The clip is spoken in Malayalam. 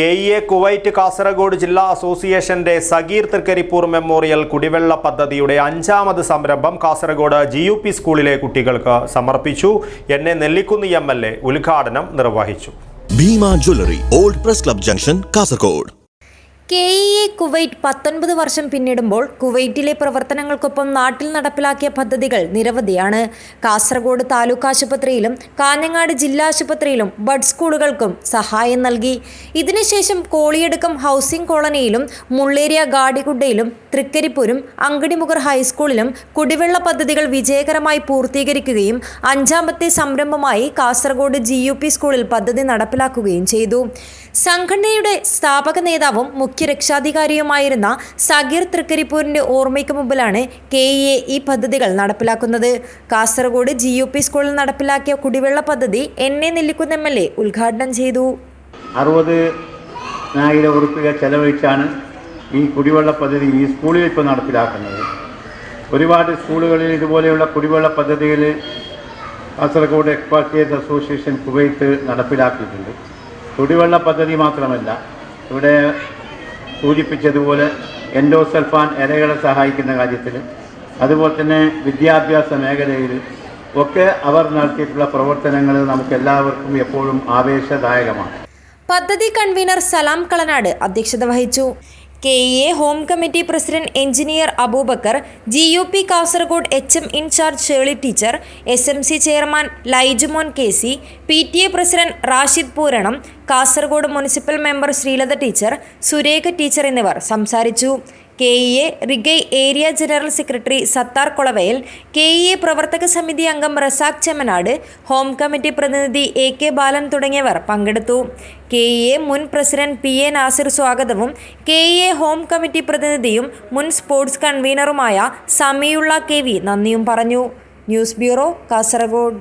K E A Kuwait Kasaragod ജില്ലാ അസോസിയേഷന്റെ സഗീർ തൃക്കരിപ്പൂർ മെമ്മോറിയൽ കുടിവെള്ള പദ്ധതിയുടെ അഞ്ചാമത് സംരംഭം കാസർഗോഡ് ജി യു പി സ്കൂളിലെ കുട്ടികൾക്ക് സമർപ്പിച്ചു. N A Nellikunnu M L A ഉദ്ഘാടനം നിർവഹിച്ചു. Bhima jewellery old press club junction Kasaragod. K E A Kuwait പത്തൊൻപത് വർഷം പിന്നിടുമ്പോൾ കുവൈറ്റിലെ പ്രവർത്തനങ്ങൾക്കൊപ്പം നാട്ടിൽ നടപ്പിലാക്കിയ പദ്ധതികൾ നിരവധിയാണ്. കാസർഗോഡ് താലൂക്ക് ആശുപത്രിയിലും കാഞ്ഞങ്ങാട് ജില്ലാ ആശുപത്രിയിലും ബഡ് സ്കൂളുകൾക്കും സഹായം നൽകി. ഇതിനുശേഷം കോളിയടുക്കം ഹൗസിംഗ് കോളനിയിലും മുള്ളേരിയ ഗാഡിഗുഡയിലും തൃക്കരിപ്പൂരും അങ്കടിമുഖർ ഹൈസ്കൂളിലും കുടിവെള്ള പദ്ധതികൾ വിജയകരമായി പൂർത്തീകരിക്കുകയും അഞ്ചാമത്തെ സംരംഭമായി കാസർഗോഡ് ജി സ്കൂളിൽ പദ്ധതി നടപ്പിലാക്കുകയും ചെയ്തു. സംഘടനയുടെ സ്ഥാപക നേതാവും മുഖ്യ രക്ഷാധികാരിയുമായിരുന്ന സഗീർ തൃക്കരിപ്പൂരിന്റെ ഓർമ്മയ്ക്ക് മുമ്പിലാണ് കെ ഇ എ ഈ പദ്ധതികൾ നടപ്പിലാക്കുന്നത്. കാസർഗോഡ് ജി യു പി സ്കൂളിൽ നടപ്പിലാക്കിയ കുടിവെള്ള പദ്ധതി N A Nellikunnu M L A ഉദ്ഘാടനം ചെയ്തു. അറുപത് ചെലവഴിച്ചാണ് ഈ കുടിവെള്ള പദ്ധതി ഈ സ്കൂളിൽ ഇപ്പോൾ നടപ്പിലാക്കുന്നത്. ഒരുപാട് സ്കൂളുകളിൽ ഇതുപോലെയുള്ള കുടിവെള്ള പദ്ധതികൾ കാസർഗോഡ് എക്സ്പാർട്ടിയേറ്റ് അസോസിയേഷൻ കുവൈത്ത് നടപ്പിലാക്കിയിട്ടുണ്ട്. കുടിവെള്ള പദ്ധതി മാത്രമല്ല ഇവിടെ സൂചിപ്പിച്ചതുപോലെ എൻഡോസൽഫാൻ ഇരകളെ സഹായിക്കുന്ന കാര്യത്തിൽ അതുപോലെ തന്നെ വിദ്യാഭ്യാസ മേഖലയിൽ ഒക്കെ അവർ നടത്തിയിട്ടുള്ള പ്രവർത്തനങ്ങൾ നമുക്ക് എല്ലാവർക്കും എപ്പോഴും ആവേശദായകമാണ്. പദ്ധതി കൺവീനർ സലാം കളനാട് അധ്യക്ഷത വഹിച്ചു. K E A home committee president engineer Abubakar G U P Kasaragod H M incharge Shely teacher S M C chairman Laijumon K C P T A president Rashid Pooranam Kasaragod municipal member Sreelatha teacher Surekha teacher എന്നിവർ സംസാരിച്ചു. K E A Riggae area general secretary Sathar Kolavayal K E A പ്രവർത്തക സമിതി അംഗം റസാഖ് ചെമ്മനാട് ഹോം കമ്മിറ്റി പ്രതിനിധി എ കെ ബാലൻ തുടങ്ങിയവർ പങ്കെടുത്തു. കെ ഇ എ മുൻ പ്രസിഡന്റ് പി എ നാസിർ സ്വാഗതവും K E A home committee പ്രതിനിധിയും മുൻ സ്പോർട്സ് കൺവീനറുമായ സമിയുള്ള കെ വി നന്ദിയും പറഞ്ഞു. News bureau Kasaragod.